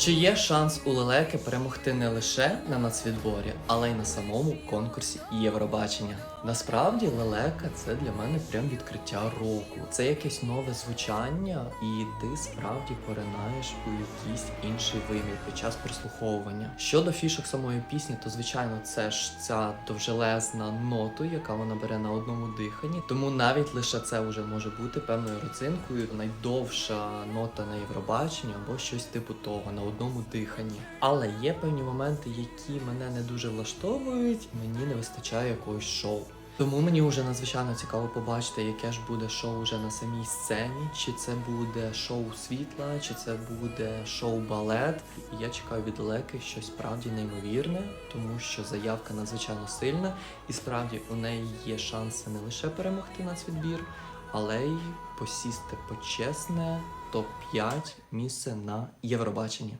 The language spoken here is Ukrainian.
Чи є шанс у лелеки перемогти не лише на нацвідборі, але й на самому конкурсі Євробачення? Насправді лелека це для мене прям відкриття року. Це якесь нове звучання, і ти справді поринаєш у якийсь інший вимір під час прослуховування. Щодо фішок самої пісні, то звичайно це ж ця довжелезна ноту, яка вона бере на одному диханні. Тому навіть лише це вже може бути певною родзинкою. Найдовша нота на Євробаченні або щось типу того на одному диханні. Але є певні моменти, які мене не дуже влаштовують. Мені не вистачає якогось шоу. Тому мені вже надзвичайно цікаво побачити, яке ж буде шоу вже на самій сцені, чи це буде шоу світла, чи це буде шоу балет. І я чекаю від Леки щось справді неймовірне, тому що заявка надзвичайно сильна, і справді у неї є шанси не лише перемогти нацвідбір, але й посісти почесне топ-5 місце на Євробаченні.